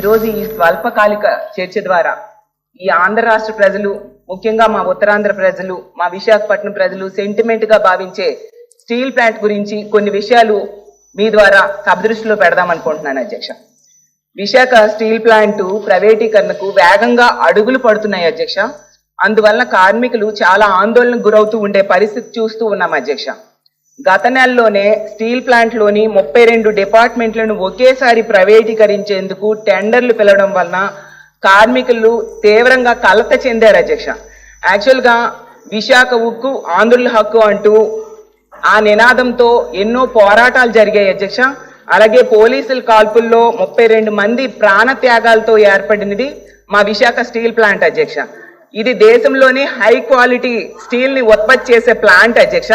ఈరోజు ఈ స్వల్పకాలిక చర్చ ద్వారా ఈ ఆంధ్ర రాష్ట్ర ప్రజలు ముఖ్యంగా మా ఉత్తరాంధ్ర ప్రజలు మా విశాఖపట్నం ప్రజలు సెంటిమెంట్గా భావించే స్టీల్ ప్లాంట్ గురించి కొన్ని విషయాలు మీ ద్వారా సబదృష్టిలో పెడదాం అనుకుంటున్నాను అధ్యక్ష. విశాఖ స్టీల్ ప్లాంట్ ప్రైవేటీకరణకు వేగంగా అడుగులు పడుతున్నాయి అధ్యక్ష. అందువలన కార్మికులు చాలా ఆందోళనకు గురవుతూ ఉండే పరిస్థితి చూస్తూ ఉన్నాం అధ్యక్ష. గత నెలలోనే స్టీల్ ప్లాంట్లోని ముప్పై రెండు డిపార్ట్మెంట్లను ఒకేసారి ప్రైవేటీకరించేందుకు టెండర్లు పిలవడం వలన కార్మికులు తీవ్రంగా కలత చెందారు అధ్యక్ష. యాక్చువల్గా విశాఖ ఉక్కు ఆంధ్రుల హక్కు అంటూ ఆ నినాదంతో ఎన్నో పోరాటాలు జరిగాయి అధ్యక్ష. అలాగే పోలీసుల కాల్పుల్లో ముప్పై రెండు మంది ప్రాణ త్యాగాలతో ఏర్పడినది మా విశాఖ స్టీల్ ప్లాంట్ అధ్యక్ష. ఇది దేశంలోనే హై క్వాలిటీ స్టీల్ని ఉత్పత్తి చేసే ప్లాంట్ అధ్యక్ష.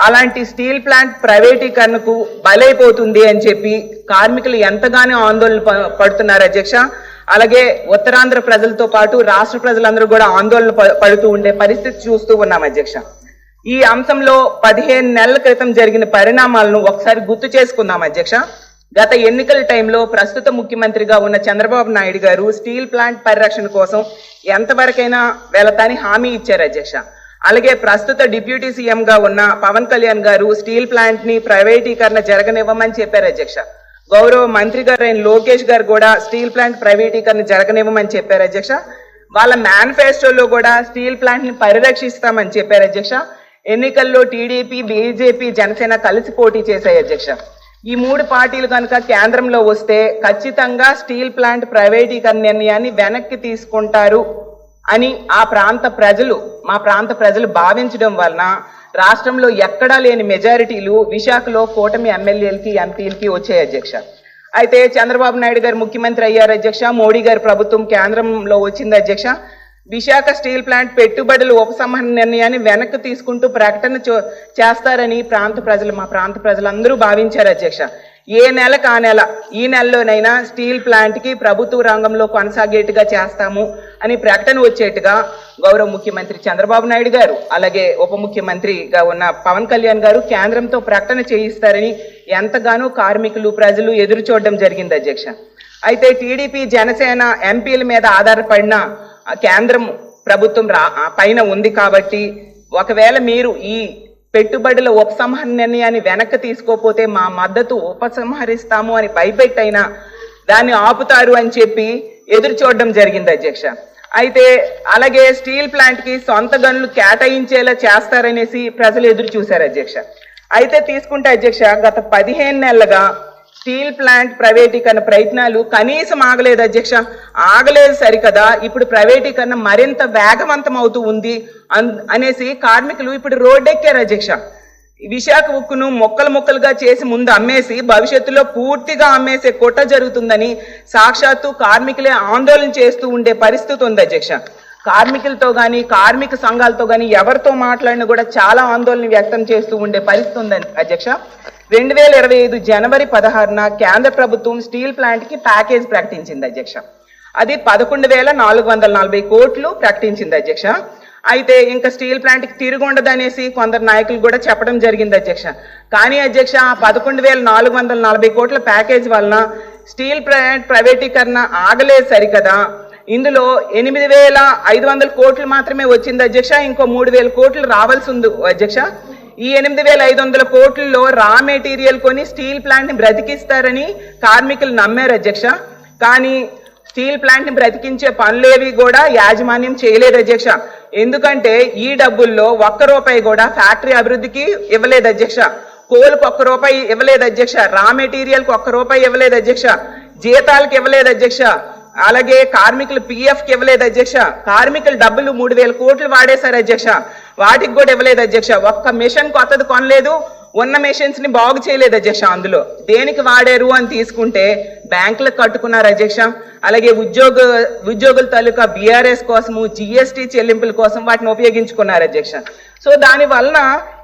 అలాంటి స్టీల్ ప్లాంట్ ప్రైవేటీకరణకు బలైపోతుంది అని చెప్పి కార్మికులు ఎంతగానో ఆందోళన ప- పడుతున్నారు అధ్యక్ష. అలాగే ఉత్తరాంధ్ర ప్రజలతో పాటు రాష్ట్ర ప్రజలందరూ కూడా ఆందోళన పడుతూ ఉండే పరిస్థితి చూస్తూ ఉన్నాం అధ్యక్ష. ఈ అంశంలో పదిహేను నెలల క్రితం జరిగిన పరిణామాలను ఒకసారి గుర్తు చేసుకుందాం అధ్యక్ష. గత ఎన్నికల టైంలో ప్రస్తుత ముఖ్యమంత్రిగా ఉన్న చంద్రబాబు నాయుడు గారు స్టీల్ ప్లాంట్ పరిరక్షణ కోసం ఎంతవరకైనా వెళతాని హామీ ఇచ్చారు అధ్యక్ష. అలాగే ప్రస్తుత డిప్యూటీ సీఎంగా ఉన్న పవన్ కళ్యాణ్ గారు స్టీల్ ప్లాంట్ని ప్రైవేటీకరణ జరగనివ్వమని చెప్పారు అధ్యక్ష. గౌరవ మంత్రి గారు అయిన లోకేష్ గారు కూడా స్టీల్ ప్లాంట్ ప్రైవేటీకరణ జరగనివ్వమని చెప్పారు అధ్యక్ష. వాళ్ళ మేనిఫెస్టోలో కూడా స్టీల్ ప్లాంట్ని పరిరక్షిస్తామని చెప్పారు అధ్యక్ష. ఎన్నికల్లో టీడీపీ బీజేపీ జనసేన కలిసి పోటీ చేశాయి అధ్యక్ష. ఈ మూడు పార్టీలు కనుక కేంద్రంలో వస్తే ఖచ్చితంగా స్టీల్ ప్లాంట్ ప్రైవేటీకరణ నిర్ణయాన్ని వెనక్కి తీసుకుంటారు అని ఆ ప్రాంత ప్రజలు మా ప్రాంత ప్రజలు భావించడం వలన రాష్ట్రంలో ఎక్కడా లేని మెజారిటీలు విశాఖలో కూటమి ఎమ్మెల్యేలకి ఎంపీలకి వచ్చాయి అధ్యక్ష. అయితే చంద్రబాబు నాయుడు గారు ముఖ్యమంత్రి అయ్యారు అధ్యక్ష మోడీ గారి ప్రభుత్వం కేంద్రంలో వచ్చింది అధ్యక్ష. విశాఖ స్టీల్ ప్లాంట్ పెట్టుబడులు ఉపసంహరణ నిర్ణయాన్ని వెనక్కి తీసుకుంటూ ప్రకటన చో- చేస్తారని ప్రాంత ప్రజలు మా ప్రాంత ప్రజలందరూ భావించారు అధ్యక్ష. ఏ నెలకు ఆ నెల ఈ నెలలోనైనా స్టీల్ ప్లాంట్కి ప్రభుత్వ రంగంలో కొనసాగేట్టుగా చేస్తాము అని ప్రకటన వచ్చేట్టుగా గౌరవ ముఖ్యమంత్రి చంద్రబాబు నాయుడు గారు అలాగే ఉప ముఖ్యమంత్రిగా ఉన్న పవన్ కళ్యాణ్ గారు కేంద్రంతో ప్రకటన చేయిస్తారని ఎంతగానో కార్మికులు ప్రజలు ఎదురు చూడడం జరిగింది అధ్యక్ష. అయితే టీడీపీ జనసేన ఎంపీల మీద ఆధారపడిన కేంద్రం ప్రభుత్వం రా పైన ఉంది కాబట్టి ఒకవేళ మీరు ఈ పెట్టుబడుల ఉపసంహరణని నిర్ణయాన్ని వెనక్కి తీసుకోపోతే మా మద్దతు ఉపసంహరిస్తాము అని భయపెట్టైనా దాన్ని ఆపుతారు అని చెప్పి ఎదురు చూడడం జరిగింది అధ్యక్ష. అయితే అలాగే స్టీల్ ప్లాంట్కి సొంత గనులు కేటాయించేలా చేస్తారనేసి ప్రజలు ఎదురు చూశారు అధ్యక్ష. అయితే తీసుకుంటే అధ్యక్ష గత పదిహేను నెలలుగా స్టీల్ ప్లాంట్ ప్రైవేటీకరణ ప్రయత్నాలు కనీసం ఆగలేదు అధ్యక్ష. ఆగలేదు సరికదా. ఇప్పుడు ప్రైవేటీకరణ మరింత వేగవంతం అవుతూ ఉంది అన్- అనేసి కార్మికులు ఇప్పుడు రోడ్డెక్కారు అధ్యక్ష. విశాఖ ఉక్కును మొక్కలు మొక్కలుగా చేసి ముందు అమ్మేసి భవిష్యత్తులో పూర్తిగా అమ్మేసే కుట్ర జరుగుతుందని సాక్షాత్తు కార్మికులే ఆందోళన చేస్తూ ఉండే పరిస్థితి ఉంది అధ్యక్ష. కార్మికులతో కానీ కార్మిక సంఘాలతో కానీ ఎవరితో మాట్లాడినా కూడా చాలా ఆందోళన వ్యక్తం చేస్తూ ఉండే పరిస్థితి ఉంది అధ్యక్ష. రెండు వేల ఇరవై ఐదు జనవరి పదహారున కేంద్ర ప్రభుత్వం స్టీల్ ప్లాంట్కి ప్యాకేజ్ ప్రకటించింది అధ్యక్ష. అది పదకొండు వేల నాలుగు వందల నలభై కోట్లు ప్రకటించింది అధ్యక్ష. అయితే ఇంకా స్టీల్ ప్లాంట్కి తిరిగి తిరుగుండదు అనేసి కొందరు నాయకులు కూడా చెప్పడం జరిగింది అధ్యక్ష. కానీ అధ్యక్ష ఆ పదకొండు వేల నాలుగు వందల నలభై కోట్ల ప్యాకేజ్ వలన స్టీల్ ప్లాంట్ ప్రైవేటీకరణ ఆగలేదు సరికదా. ఇందులో ఎనిమిది వేల ఐదు వందల కోట్లు మాత్రమే వచ్చింది అధ్యక్ష. ఇంకో మూడు వేల కోట్లు రావాల్సి ఉంది అధ్యక్ష. ఈ ఎనిమిది వేల ఐదు వందల కోట్లలో రా మెటీరియల్ కొని స్టీల్ ప్లాంట్ని బ్రతికిస్తారని కార్మికులు నమ్మారు అధ్యక్ష. కానీ స్టీల్ ప్లాంట్ని బ్రతికించే పనులేవి కూడా యాజమాన్యం చేయలేదు అధ్యక్ష. ఎందుకంటే ఈ డబ్బుల్లో ఒక్క రూపాయి కూడా ఫ్యాక్టరీ అభివృద్ధికి ఇవ్వలేదు అధ్యక్ష. కోలుకు ఒక్క రూపాయి ఇవ్వలేదు అధ్యక్ష. రా మెటీరియల్కి ఒక్క రూపాయి ఇవ్వలేదు అధ్యక్ష. జీతాలకు ఇవ్వలేదు అధ్యక్ష. అలాగే కార్మికులు పిఎఫ్కి ఇవ్వలేదు అధ్యక్ష. కార్మికులు డబ్బులు మూడు వేల కోట్లు వాడేశారు అధ్యక్ష. వాటికి కూడా ఇవ్వలేదు అధ్యక్ష. ఒక్క మిషన్ కొత్తది కొనలేదు. ఉన్న మిషన్స్ని బాగు చేయలేదు అధ్యక్ష అందులో. దేనికి వాడారు అని తీసుకుంటే బ్యాంకులకు కట్టుకున్నారు అధ్యక్ష. అలాగే ఉద్యోగ ఉద్యోగుల తాలూకా బీఆర్ఎస్ కోసము జిఎస్టి చెల్లింపుల కోసం వాటిని ఉపయోగించుకున్నారు అధ్యక్ష. సో దాని వలన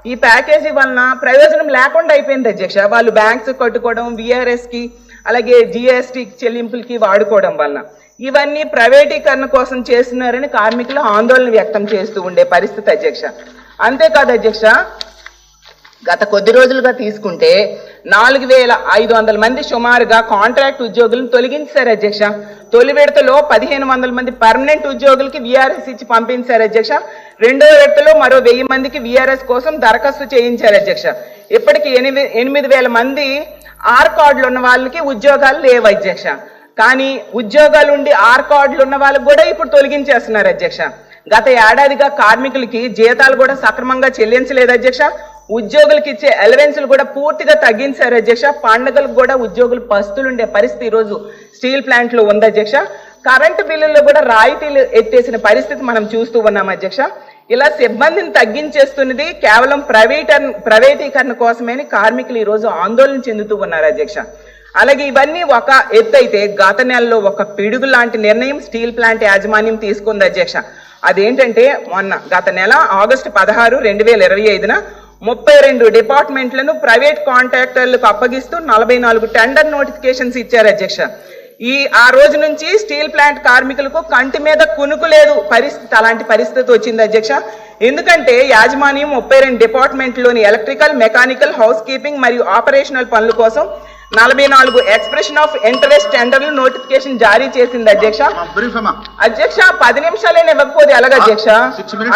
ఈ ప్యాకేజీ వలన ప్రయోజనం లేకుండా అయిపోయింది అధ్యక్ష. వాళ్ళు బ్యాంక్స్ కట్టుకోవడం విఆర్ఎస్కి అలాగే జిఎస్టి చెల్లింపులకి వాడుకోవడం వలన. ఇవన్నీ ప్రైవేటీకరణ కోసం చేస్తున్నారని కార్మికులు ఆందోళన వ్యక్తం చేస్తూ ఉండే పరిస్థితి అధ్యక్ష. అంతేకాదు అధ్యక్ష గత కొద్ది రోజులుగా తీసుకుంటే నాలుగు వేల ఐదు వందల మంది సుమారుగా కాంట్రాక్ట్ ఉద్యోగులను తొలగించారు అధ్యక్ష. తొలి విడతలో పదిహేను వందల మంది పర్మనెంట్ ఉద్యోగులకి విఆర్ఎస్ ఇచ్చి పంపించారు అధ్యక్ష. రెండో విడతలో మరో వెయ్యి మందికి విఆర్ఎస్ కోసం దరఖాస్తు చేయించారు అధ్యక్ష. ఇప్పటికి ఎనిమిది ఎనిమిది వేల మంది ఆర్ కార్డులు ఉన్న వాళ్ళకి ఉద్యోగాలు లేవు అధ్యక్ష. కానీ ఉద్యోగాలు ఉండి ఆర్ కార్డులు ఉన్న వాళ్ళకి కూడా ఇప్పుడు తొలగించేస్తున్నారు అధ్యక్ష. గత ఏడాదిగా కార్మికులకి జీతాలు కూడా సక్రమంగా చెల్లించలేదు అధ్యక్ష. ఉద్యోగులకు ఇచ్చే అలవెన్సులు కూడా పూర్తిగా తగ్గించారు అధ్యక్ష. పండుగలకు కూడా ఉద్యోగులు పస్తులు ఉండే పరిస్థితి ఈరోజు రోజు స్టీల్ ప్లాంట్లో ఉంది అధ్యక్ష. కరెంటు బిల్లుల్లో కూడా రాయితీలు ఎత్తేసిన పరిస్థితి మనం చూస్తూ ఉన్నాం అధ్యక్ష. ఇలా సిబ్బందిని తగ్గించేస్తున్నది కేవలం ప్రైవేట్ ప్రైవేటీకరణ కోసమేని కార్మికులు ఈరోజు ఆందోళన చెందుతూ ఉన్నారు అధ్యక్ష. అలాగే ఇవన్నీ ఒక ఎత్తు అయితే గత నెలలో ఒక పిడుగు లాంటి నిర్ణయం స్టీల్ ప్లాంట్ యాజమాన్యం తీసుకుంది అధ్యక్ష. అదేంటంటే మొన్న గత నెల ఆగస్టు పదహారు రెండు వేల ఇరవై ఐదున ముప్పై రెండు డిపార్ట్మెంట్లను ప్రైవేట్ కాంట్రాక్టర్లకు అప్పగిస్తూ నలభై నాలుగు టెండర్ నోటిఫికేషన్స్ ఇచ్చారు అధ్యక్ష. ఈ ఆ రోజు నుంచి స్టీల్ ప్లాంట్ కార్మికులకు కంటి మీద కునుకు లేదు పరిస్థితి అలాంటి పరిస్థితి వచ్చింది అధ్యక్ష. ఎందుకంటే యాజమాన్యం ముప్పై రెండు డిపార్ట్మెంట్లోని ఎలక్ట్రికల్ మెకానికల్ హౌస్ కీపింగ్ మరియు ఆపరేషనల్ పనుల కోసం నలభై నాలుగు ఎక్స్ప్రెషన్ ఆఫ్ ఇంట్రెస్ట్ టెండర్లు నోటిఫికేషన్ జారీ చేసింది అధ్యక్ష అధ్యక్ష పది నిమిషాలైనా ఇవ్వకపోతే ఎలాగ అధ్యక్ష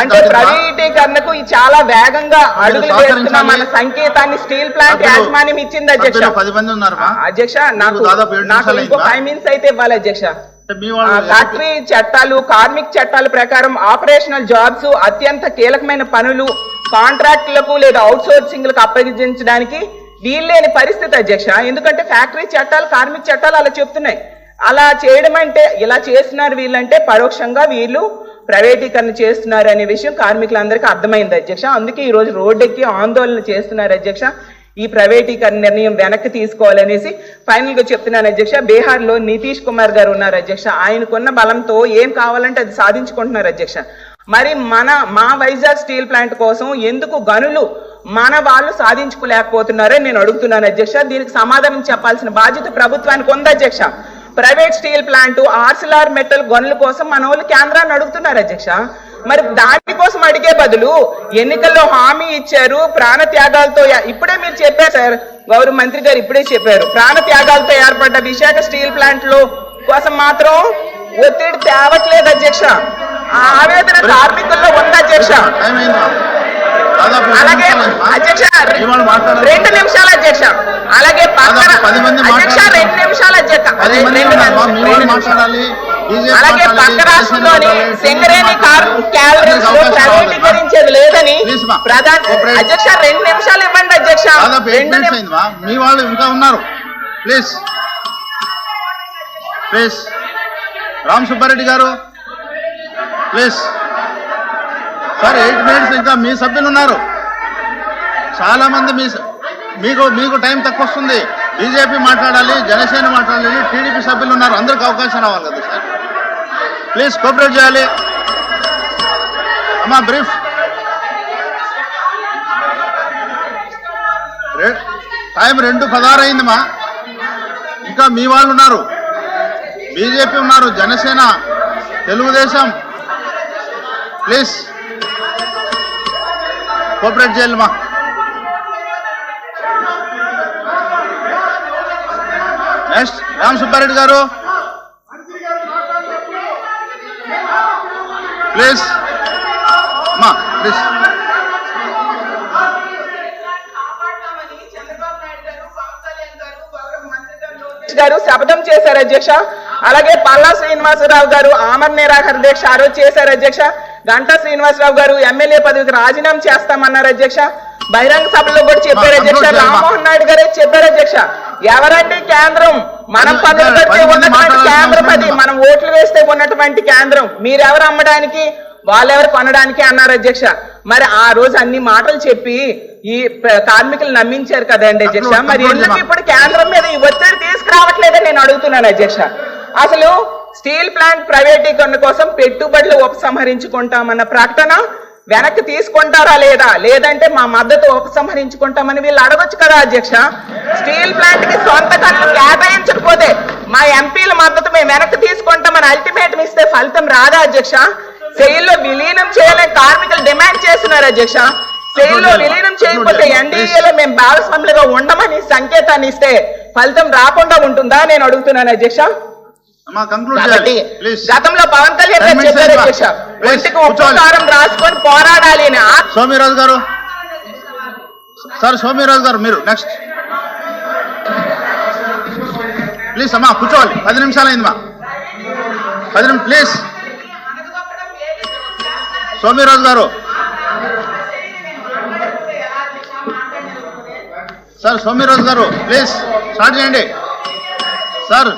అంటే? ప్రైవేటీకరణకు చాలా వేగంగా అడుగులు. వేస్తున్న మన సంకేతాన్ని స్టీల్ ప్లాంట్ యాజమాన్యం ఇచ్చింది అధ్యక్ష. అధ్యక్ష నాకు నాకు ఇంకో? ఫైవ్ మినిట్స్ అయితే ఇవ్వాలి అధ్యక్ష ఫ్యాక్టరీ చట్టాలు కార్మిక చట్టాల ప్రకారం ఆపరేషనల్ జాబ్స్ అత్యంత కీలకమైన పనులు కాంట్రాక్టులకు లేదా అవుట్ సోర్సింగ్లకు అప్పగించడానికి వీల్లేని పరిస్థితి అధ్యక్ష. ఎందుకంటే ఫ్యాక్టరీ చట్టాలు కార్మిక చట్టాలు అలా చెప్తున్నాయి. అలా చేయడం అంటే ఇలా చేస్తున్నారు వీళ్ళంటే పరోక్షంగా వీళ్ళు ప్రైవేటీకరణ చేస్తున్నారు అనే విషయం కార్మికులందరికీ అర్థమైంది అధ్యక్ష. అందుకే ఈరోజు రోడ్డెక్కి ఆందోళన చేస్తున్నారు అధ్యక్ష. ఈ ప్రైవేటీకరణ నిర్ణయం వెనక్కి తీసుకోవాలనేసి ఫైనల్గా చెప్తున్నాను అధ్యక్ష. బీహార్లో నితీష్ కుమార్ గారు ఉన్నారు అధ్యక్ష. ఆయనకున్న బలంతో ఏం కావాలంటే అది సాధించుకుంటున్నారు అధ్యక్ష. మరి మన మా వైజాగ్ స్టీల్ ప్లాంట్ కోసం ఎందుకు గనులు మన వాళ్ళు సాధించుకోలేకపోతున్నారని నేను అడుగుతున్నాను అధ్యక్ష. దీనికి సమాధానం చెప్పాల్సిన బాధ్యత ప్రభుత్వానికి ఉంది అధ్యక్ష. Private steel plant Arcelor Mittal గనుల కోసం మన వాళ్ళు కేంద్రాన్ని అడుగుతున్నారు అధ్యక్ష. మరి దానికోసం అడిగే బదులు ఎన్నికల్లో హామీ ఇచ్చారు ప్రాణ త్యాగాలతో ఇప్పుడే మీరు చెప్పారు సార్. గౌరవ మంత్రి గారు ఇప్పుడే చెప్పారు. ప్రాణ త్యాగాలతో ఏర్పడ్డ విశాఖ స్టీల్ ప్లాంట్లో కోసం మాత్రం ఒత్తిడి తేవట్లేదు అధ్యక్ష. ఆ ఆవేదన కార్మికుల్లో ఉంది అధ్యక్ష? అలాగే. అధ్యక్ష రెండు నిమిషాలు అధ్యక్ష అలాగే అధ్యక్ష. రెండు నిమిషాలు అధ్యక్ష అలాగే పక్క రాష్ట్రంలోని సింగరేణి. క్యాలరీస్. ప్రైవేటీకరించేది లేదని. ప్రధాన. అధ్యక్ష రెండు నిమిషాలు ఇవ్వండి అధ్యక్ష. మీ వాళ్ళు ఇంకా ఉన్నారు ప్లీజ్ ప్లీజ్ రామ్ సుబ్బారెడ్డి గారు ప్లీజ్ సార్ ఎయిట్ మినిట్స్ ఇంకా మీ సభ్యులు ఉన్నారు. చాలా మంది మీ మీకు మీకు టైం తక్కువ వస్తుంది బీజేపీ మాట్లాడాలి జనసేన మాట్లాడాలి టీడీపీ సభ్యులు ఉన్నారు. అందరికి అవకాశం రావాలి కదా సార్. ప్లీజ్ కోఆపరేట్ చేయాలి. అమ్మా బ్రీఫ్ టైం రెండు పదహారు అయిందమ్మా ఇంకా మీ వాళ్ళు ఉన్నారు. బీజేపీ ఉన్నారు జనసేన తెలుగుదేశం. ప్లీజ్ కోఆపరేట్ చేయాలి మా. నెక్స్ట్ రామ్ సుబ్బారెడ్డి గారు. ప్లీజ్ మా ప్లీజ్ గారు శపథం చేశారు అధ్యక్ష. అలాగే పల్లా శ్రీనివాసరావు గారు ఆమర్ నిరాకరణ దీక్ష ఆ రోజు చేశారు అధ్యక్ష. గంటా శ్రీనివాసరావు గారు ఎమ్మెల్యే పదవికి రాజీనామా చేస్తామన్నారు అధ్యక్ష బహిరంగ సభలో కూడా చెప్పారు అధ్యక్ష. రామ్మోహన్ నాయుడు గారే చెప్పారు అధ్యక్ష ఎవరండి కేంద్రం మనం అది పనులు ఇంకా కడితే పది మంది ఉన్నటువంటి కేంద్రం అది. మనం ఓట్లు వేస్తే ఉన్నటువంటి కేంద్రం మీరెవరు అమ్మడానికి వాళ్ళెవరు కొనడానికి అన్నారు అధ్యక్ష మరి ఆ రోజు అన్ని మాటలు చెప్పి ఈ కార్మికులు నమ్మించారు కదండి అధ్యక్ష మరి ఎందుకు. ఇప్పుడు కేంద్రం మీద ఈ ఒత్తిడి తీసుకురావట్లేదని నేను అడుగుతున్నాను అధ్యక్ష అసలు స్టీల్ ప్లాంట్ ప్రైవేటీకరణ కోసం పెట్టుబడులు ఉపసంహరించుకుంటామన్న ప్రకటన వెనక్కి తీసుకుంటారా లేదా? లేదంటే మా మద్దతు ఉపసంహరించుకుంటామని వీళ్ళు అడగొచ్చు కదా అధ్యక్ష. స్టీల్ ప్లాంట్కి సొంత కళ్ళు కేటాయించకపోతే మా ఎంపీల మద్దతు మేము వెనక్కి తీసుకుంటామని అల్టిమేటం ఇస్తే ఫలితం రాదా అధ్యక్ష? సెయిల్లో విలీనం చేయాలని కార్మికులు డిమాండ్ చేస్తున్నారు అధ్యక్ష. సెయిల్లో విలీనం చేయకపోతే ఎన్డీఏలో మేము భాగస్వాములుగా ఉండమని సంకేతాన్ని ఇస్తే ఫలితం రాకుండా ఉంటుందా నేను అడుగుతున్నాను అధ్యక్ష. కాబట్టి గతంలో పవన్ కళ్యాణ్ చెప్పారు. అధ్యక్ష ఒంటికి రాసుకొని పోరాడాలి అని సోమిరాజు గారు. సార్ సోమిరాజు గారు మీరు నెక్స్ట్ ప్లీజ్ అమ్మా కూర్చోవాలి. పది నిమిషాలు అయింది మా. పది నిమిషం ప్లీజ్ సోమిరాజు గారు. సార్ సోమిరాజు గారు ప్లీజ్ స్టార్ట్ చేయండి. సార్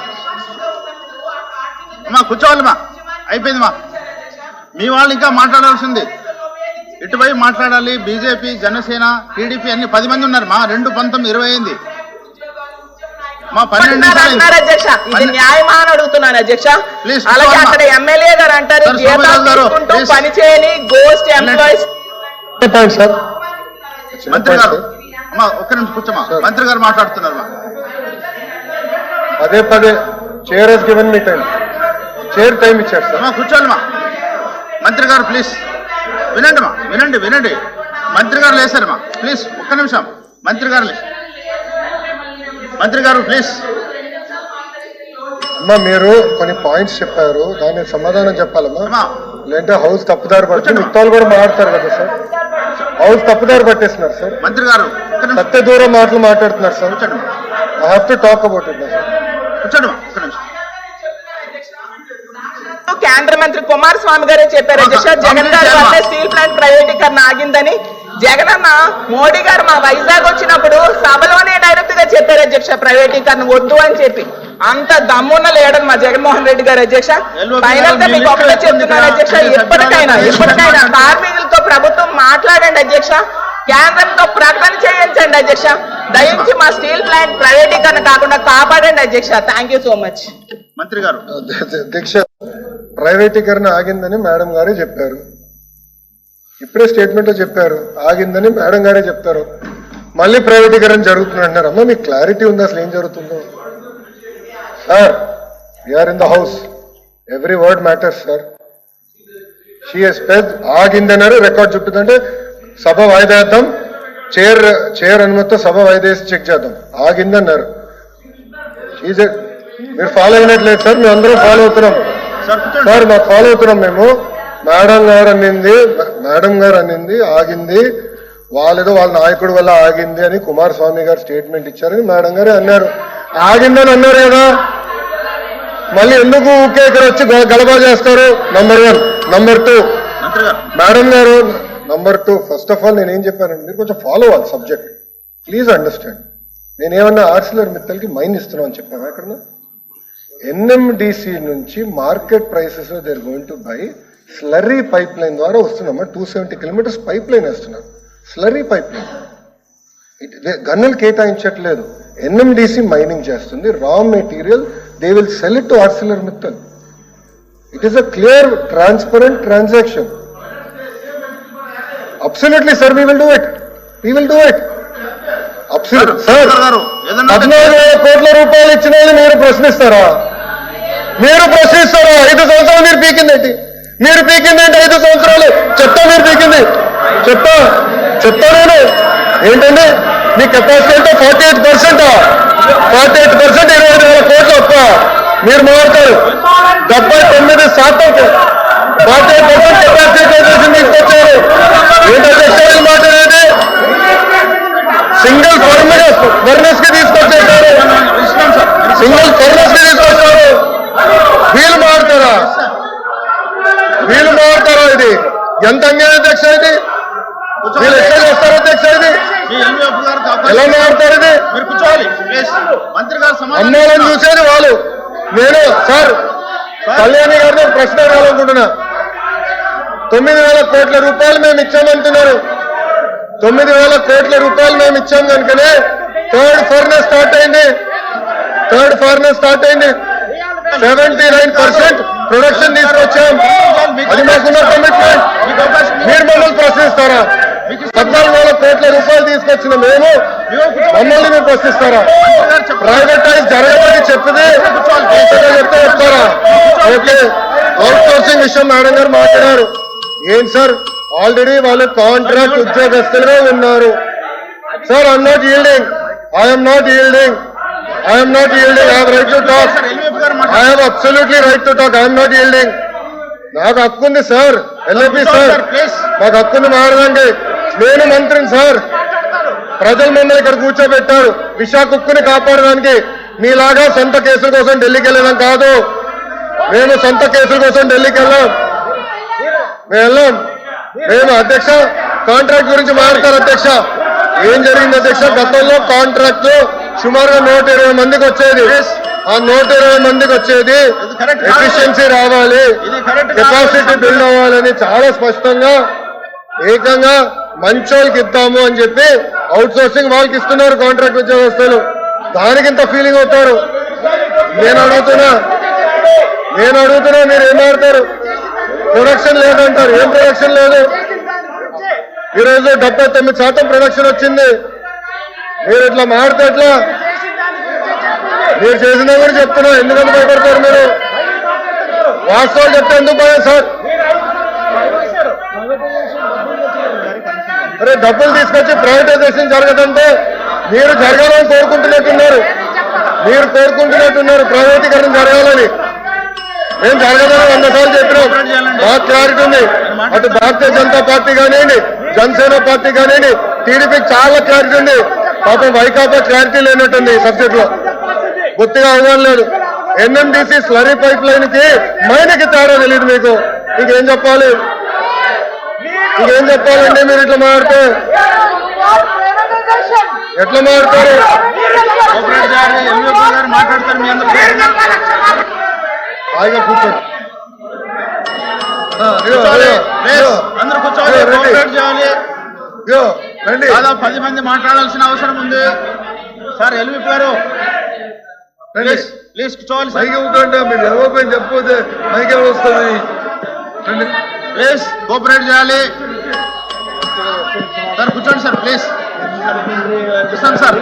అమ్మా మా అయిపోయింది మా మీ వాళ్ళు ఇంకా మాట్లాడాల్సింది. ఇటువైపు మాట్లాడాలి. బీజేపీ జనసేన టీడీపీ అన్ని పది మంది ఉన్నారు. మా రెండు పంతొమ్మిది ఇరవై అయింది. మా పన్నెండు నిమిషాలు అంటున్నారు అయింది. అధ్యక్ష? ఇది పన్నె- న్యాయమా అని అడుగుతున్నాను అధ్యక్ష. Please, అలాగే కూర్చోమ్మా. అక్కడ ఎమ్మెల్యే గారు అంటారు జీతాలు గోస్ట్ ఎంప్లాయీస్ సార్. మంత్రి గారు అమ్మా ఒక్క నిమిషం కూర్చోమా. మంత్రి గారు మాట్లాడుతున్నారు మా పదే పదే chair he's given me time chair time ఇచ్చారు సార్ కూర్చోండి మా మంత్రి గారు ప్లీజ్ వినండి మా వినండి వినండి. మంత్రి గారు లేసారు మా ప్లీజ్ ఒక్క నిమిషం. మంత్రి గారు మంత్రి గారు ప్లీజ్ అమ్మా మీరు కొన్ని పాయింట్స్ చెప్పారు. దానికి సమాధానం చెప్పాలమ్మా. లేదంటే హౌస్ తప్పుదారి పట్టి. మిగతా కూడా మాట్లాడతారు కదా సార్ హౌస్ తప్పుదారి పట్టేస్తున్నారు సార్ మంత్రి గారు సత్య దూరం మాటలు మాట్లాడుతున్నారు sir I have to talk about it sir కూర్చోండి మా ఒక్క నిమిషం. కేంద్ర మంత్రి కుమారస్వామి గారే చెప్పారు అధ్యక్ష జగన్ గారి వల్లే. స్టీల్ ప్లాంట్ ప్రైవేటీకరణ ఆగిందని జగన్ అన్న మోడీ గారు మా వైజాగ్ వచ్చినప్పుడు సభలోనే డైరెక్ట్గా చెప్పారు అధ్యక్ష ప్రైవేటీకరణ వద్దు అని చెప్పి అంత దమ్మున్న లేడని మా జగన్మోహన్ రెడ్డి గారు అధ్యక్ష ఫైనల్గా మీకు ఒకటే లిమిట్ చెప్తున్నాను అధ్యక్ష. ఎప్పటికైనా ఎప్పటికైనా. కార్మికులతో ప్రభుత్వం మాట్లాడండి అధ్యక్ష కేంద్రంతో ప్రకటన చేయించండి అధ్యక్ష దయించి మా స్టీల్ ప్లాంట్ ప్రైవేటీకరణ కాకుండా కాపాడండి అధ్యక్ష థ్యాంక్ యూ సో మచ్ మంత్రి గారు. దీక్ష ప్రైవేటీకరణ ఆగిందని మేడం గారే చెప్పారు. ఇప్పుడే స్టేట్మెంట్లో చెప్పారు ఆగిందని మేడం గారే చెప్తారు. మళ్ళీ ప్రైవేటీకరణ జరుగుతుంది అంటున్నారు. అమ్మ మీకు క్లారిటీ ఉంది? అసలు ఏం జరుగుతుందో? Sir we're in the house every word matters sir she's పెద్ ఆగిందన్నారు రికార్డ్ చుట్టుదంటే సభ వాయిదా వేద్దాం. చైర్ చైర్ అనుమతితో సభ వాయిదా వేసి చెక్ చేద్దాం. ఆగిందన్నారు. షీజ్ మీరు ఫాలో అయినట్లేదు సార్ మేము అందరం ఫాలో అవుతున్నాం. సార్ మాకు ఫాలో అవుతున్నాం మేము. మేడం గారు అనింది మేడం గారు అనింది ఆగింది. వాళ్ళేదో వాళ్ళ నాయకుడి వల్ల ఆగింది అని కుమారస్వామి గారు స్టేట్మెంట్ ఇచ్చారని మేడం గారే అన్నారు. ఆగిందని అన్నారు కదా. మళ్ళీ ఎందుకు ఊకే ఇక్కడ వచ్చి గలబా చేస్తారు? Number one number two madam గారు number two first of all నేను ఏం చెప్పానండి మీరు కొంచెం ఫాలో అవ్వాలి సబ్జెక్ట్ ప్లీజ్ అండర్స్టాండ్ నేనేమన్నా ఆర్సిలర్ మిత్తల్కి మైన్ ఇస్తున్నాను అని చెప్పాను ఎక్కడ ఎన్ఎండిసి నుంచి market prices they're going to buy slurry pipeline ద్వారా వస్తున్నామా two seventy kilometres pipeline వేస్తున్నారు స్లర్రీ పైప్ లైన్ గన్నులు కేటాయించట్లేదు ఎన్ఎండిసి మైనింగ్ చేస్తుంది raw material they will sell it to Arcelor Mittal it is a clear transparent transaction absolutely sir we will do it we will do it absolute sir పద్నాలుగు కోట్ల రూపాయలు ఇచ్చిన వాళ్ళు మీరు ప్రశ్నిస్తారా మీరు ప్రశ్నిస్తారు? ఐదు సంవత్సరాలు మీరు పీకిందేంటి? మీరు పీకిందేంటి? ఐదు సంవత్సరాలు. చెప్తా మీరు పీకింది. చెప్తా. చెప్తా నేను. ఏంటండి? మీ కెపాసిటీ అంటే forty eight percent forty eight percent ఇరవై ఐదు వేల కోట్లు ఒక్క మీరు మారుతారు. డెబ్బై తొమ్మిది శాతం ఫార్టీ ఎయిట్ పర్సెంట్ కెపాసిటీ తీసుకొచ్చారు. ఏంటంటే స్టైల్ మాట్లాడేది సింగిల్ ఫర్నెస్ ఫర్నెస్కి తీసుకొచ్చేసారు సింగిల్ ఫర్నెస్కి తీసుకొచ్చారు వీలు మారుతారా వీలు మారుతారా ఇది ఎంత అన్యాయం అధ్యక్ష ఇది. వీళ్ళు ఎట్లా చేస్తారు అధ్యక్ష ఇది? ఎలా మారుతారు ఇది? మీరు ఇస్తున్నారు. చూసేది వాళ్ళు. నేను సార్ కళ్యాణి గారిని ప్రశ్న అడగాలనుకుంటున్నా. తొమ్మిది వేల కోట్ల రూపాయలు మేము ఇచ్చామంటున్నారు తొమ్మిది వేల కోట్ల రూపాయలు మేము ఇచ్చాం కనుకనే థర్డ్ ఫర్నెస్ స్టార్ట్ అయింది. థర్డ్ ఫర్నెస్ స్టార్ట్ అయింది. సెవెంటీ నైన్ పర్సెంట్ ప్రొడక్షన్ తీసుకొచ్చాం. అది మాకున్న కమిట్మెంట్. మీరు మమ్మల్ని ప్రశ్నిస్తారా? పద్నాలుగు వేల కోట్ల రూపాయలు తీసుకొచ్చిన మేము మమ్మల్ని మీరు ప్రశ్నిస్తారా? ప్రైవేటైజ్ జరగదని చెప్పింది. చెప్తే చెప్తారా? ఓకే. అవుట్ సోర్సింగ్ విషయం మేడం గారు మాట్లాడారు. ఏం సార్? ఆల్రెడీ వాళ్ళు కాంట్రాక్ట్ ఉద్యోగస్తులుగా ఉన్నారు. Sir I'm not yielding I'm not yielding not yielding I right to talk sir L V F గారు ఐ మాట్లాడారు have absolutely right to talk I'm not yielding నాకు హక్కు ఉంది సార్ కూర్చోండి సార్. నాకు హక్కు ఉంది మారదండి నేను మంత్రిని సార్ ప్రజలు మమ్మల్ని ఇక్కడ కూర్చోబెట్టారు. విశాఖ ఉక్కుని కాపాడడానికి మీలాగా సొంత కేసుల కోసం ఢిల్లీకి వెళ్ళడం కాదు. మేము సొంత కేసుల కోసం ఢిల్లీకి వెళ్ళాం. మేము వెళ్ళాం. మేము అధ్యక్ష కాంట్రాక్ట్ గురించి మాట్లాడతారు అధ్యక్ష. ఏం జరిగింది అధ్యక్ష? గతంలో కాంట్రాక్ట్ సుమారుగా నూట ఇరవై మందికి వచ్చేది. ఆ నూట ఇరవై మందికి వచ్చేది. ఎఫిషియన్సీ రావాలి. కెపాసిటీ బిల్డ్ అవ్వాలని చాలా స్పష్టంగా ఏకంగా మంచోళ్ళకి ఇద్దాము అని చెప్పి అవుట్ సోర్సింగ్ వాళ్ళకి ఇస్తున్నారు కాంట్రాక్ట్ ఉద్యోగస్తులు. దానికి ఇంత ఫీలింగ్ అవుతారు. నేను అడుగుతున్నా నేను అడుగుతున్నా మీరు ఏం ఆడతారు ప్రొడక్షన్ లేదంటారు. ఏం ప్రొడక్షన్ లేదు? ఈరోజు డెబ్బై తొమ్మిది శాతం ప్రొడక్షన్ వచ్చింది. మీరు ఇట్లా మాడితే ఎట్లా? మీరు చేసినా కూడా చెప్తున్నా. ఎందుకంటే భయపడతారు మీరు? వాస్తవాలు చెప్తే ఎందుకు భయం సార్? అరే డబ్బులు తీసుకొచ్చి ప్రైవేటైజేషన్ జరగదంటే మీరు జరగాలని కోరుకుంటున్నట్టున్నారు. మీరు కోరుకుంటున్నట్టున్నారు ప్రైవేటీకరణ జరగాలని. ఏం జరగదని వంద సార్లు చెప్పినాం. బాగా క్లారిటీ ఉంది. అటు భారతీయ జనతా పార్టీ కానివ్వండి జనసేన పార్టీ కానివ్వండి టీడీపీకి చాలా క్లారిటీ ఉంది. పాపం వైకాపా క్లారిటీ లేనట్టుంది ఈ సబ్జెక్ట్లో. గుర్తిగా అవగాహన లేదు ఎన్ఎండిసి స్లరీ పైప్ లైన్కి మైనకి తేడా తెలియదు మీకు. ఇంకేం చెప్పాలి? ఇంకేం చెప్పాలండి మీరు ఇట్లా మారితే ఎట్లా మాట్లాడతారు? మీ అందరూ హాయిగా కూర్చోండి. అందరూ కూర్చోవాలి దాదాపు పది మంది మాట్లాడాల్సిన అవసరం ఉంది. సార్ ఎల్విఎఫ్ గారు ప్లీజ్ కూర్చోవాలి మైకి ఇవ్వకండి మీరు ఎవరిపైన చెప్పకపోతే మైకి ఎవరు వస్తుంది? రండి. ప్లీజ్ కోఆపరేట్ చేయాలి. సార్ కూర్చోండి సార్ ప్లీజ్. కూర్చోండి సార్.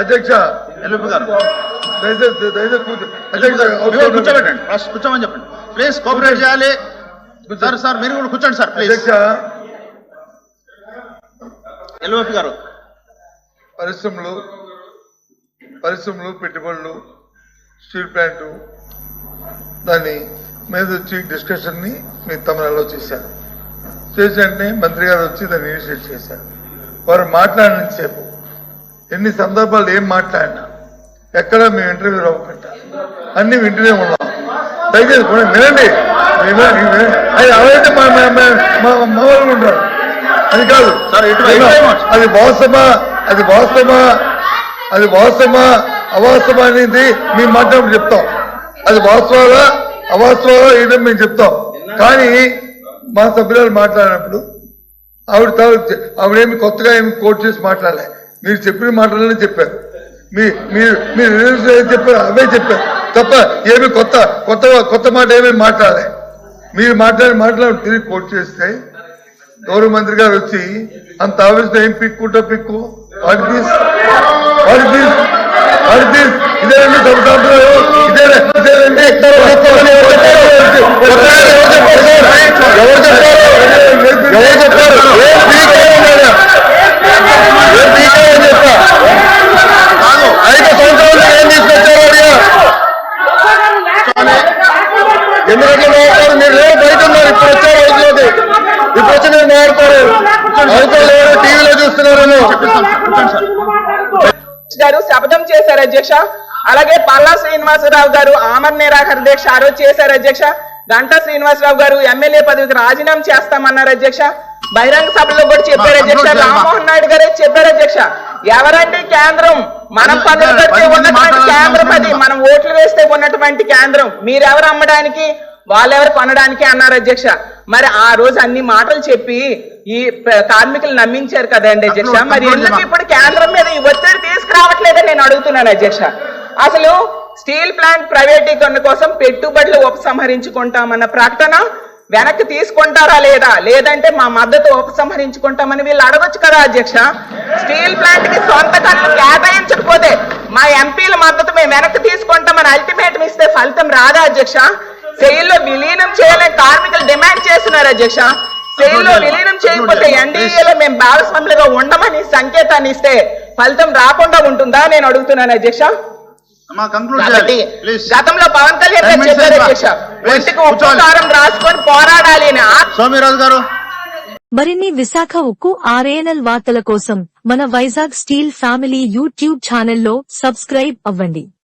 అధ్యక్ష ఎల్విఎఫ్ గారు. దయచేసి దయచేసి అధ్యక్ష కూర్చోబెట్టండి. ఫస్ట్ కూర్చోమని చెప్పండి. ప్లీజ్ కోఆపరేట్ చేయాలి. సార్ సార్ మీరు కూడా కూర్చోండి సార్ ప్లీజ్. అధ్యక్ష. ఎల్విఎఫ్ గారు. పరిశ్రమలు పరిశ్రమలు పెట్టుబడులు స్టీల్ ప్లాంటు దాని మీద వచ్చి డిస్కషన్ని మీ తమిళలో చేశారు. చేసి వెంటనే మంత్రి గారు వచ్చి దాన్ని ఇనిషియేట్ చేశారు. వారు మాట్లాడినంతసేపు ఎన్ని సందర్భాలు ఏం మాట్లాడినా ఎక్కడ మేము ఇంటర్వ్యూ అవ్వకుండా అన్ని వింటూనే ఉన్నాం. దయచేసి కూడా వినండి. విన- విన- అది అవైతే మా మా- మా- మా మా వాళ్ళు ఉంటారు. అది కాదు. అది వాస్తవమా? అది వాస్తవమా? అది వాస్తవమా? అవాస్తవమా అనేది మేము మాట్లాడి చెప్తాం. అది వాస్తవాలా? అవాస్తవాలా? ఏదో మేము చెప్తాం. కానీ మా సభ్యురాలు మాట్లాడినప్పుడు ఆవిడ ఆవిడేమి కొత్తగా ఏమి కోట్ చేసి మాట్లాడలే. మీరు చెప్పిన మాటలనే చెప్పారు మీ మీరు మీరు ఏం చెప్పారు అవే చెప్పారు తప్ప ఏమి కొత్త కొత్త కొత్త మాట ఏమీ మాట్లాడే మీరు మాట్లాడి మాట్లాడి తిరిగి కోట్ చేస్తే గౌరవ మంత్రి గారు వచ్చి అంత ఆవేశం ఏం పిక్కుంటా pic? What this what this this ఇదేనండి సభ సాంప్రదాయం ఇదేనా ఇదేనండి ఎవరు చెప్పారు? ఎవరు చెప్పారు? ఐదు సంవత్సరాలు ఏం తీసుకొచ్చారు అడిగా ఎందుకంటే మాట్లాడు మీరు లేరు బయట ఉన్నారు. ఇప్పుడు వచ్చారు హౌస్లోకి ఇప్పుడు వచ్చి హౌస్లో లేరు టీవీలో చూస్తున్నారేమో. గారు శపథం చేశారు అధ్యక్ష. అలాగే పల్లా శ్రీనివాసరావు గారు ఆమరణ నిరాకరణ దీక్ష ఆ రోజు చేశారు అధ్యక్ష. గంటా శ్రీనివాసరావు గారు ఎమ్మెల్యే పదవికి రాజీనామా చేస్తామన్నారు అధ్యక్ష. బహిరంగ సభలో కూడా చెప్పారు అధ్యక్ష. రామ్మోహన్ నాయుడు గారే చెప్పారు అధ్యక్ష. ఎవరండి కేంద్రం? మనం కడితే ఉన్నటువంటి కేంద్రం అది మనం ఓట్లు వేస్తే ఉన్నటువంటి కేంద్రం. మీరెవరు అమ్మడానికి? వాళ్ళెవరు కొనడానికి అన్నారు అధ్యక్ష. మరి ఆ రోజు అన్ని మాటలు చెప్పి ఈ కార్మికులు నమ్మించారు కదండి అధ్యక్ష. మరి ఎందుకు. ఇప్పుడు కేంద్రం మీద ఈ ఒత్తిడి తీసుకురావట్లేదని నేను అడుగుతున్నాను అధ్యక్ష. అసలు స్టీల్ ప్లాంట్ ప్రైవేటీకరణ కోసం పెట్టుబడులు ఉపసంహరించుకుంటామన్న ప్రకటన వెనక్కి తీసుకుంటారా లేదా? లేదంటే మా మద్దతు ఉపసంహరించుకుంటామని వీళ్ళు అడగొచ్చు కదా అధ్యక్ష. స్టీల్ ప్లాంట్కి సొంత ఖర్చు కేటాయించకపోతే మా ఎంపీల మద్దతు మేము వెనక్కి తీసుకుంటామని అల్టిమేటం ఇస్తే ఫలితం రాదా అధ్యక్ష? సెయిల్లో విలీనం చేయాలని కార్మికులు డిమాండ్ చేస్తున్నారు అధ్యక్ష. సెయిల్లో విలీనం చేయకపోతే ఎన్డీఏలో మేము భాగస్వాములుగా ఉండమని సంకేతాన్ని ఇస్తే ఫలితం రాకుండా ఉంటుందా నేను అడుగుతున్నాను అధ్యక్ష. గతంలో పవన్ కళ్యాణ్ గారు చెప్పారు. అధ్యక్ష. Please, ఒంటికి ఉప్పు కూర్చోవాలి. కారం రాసుకొని పోరాడాలి అని సోమిరాజు గారు. మరిన్ని విశాఖ ఉక్కు ఆర్ఏఎన్ఎల్ వార్తల కోసం మన వైజాగ్ స్టీల్ ఫ్యామిలీ యూట్యూబ్ ఛానల్లో సబ్స్క్రైబ్ అవ్వండి.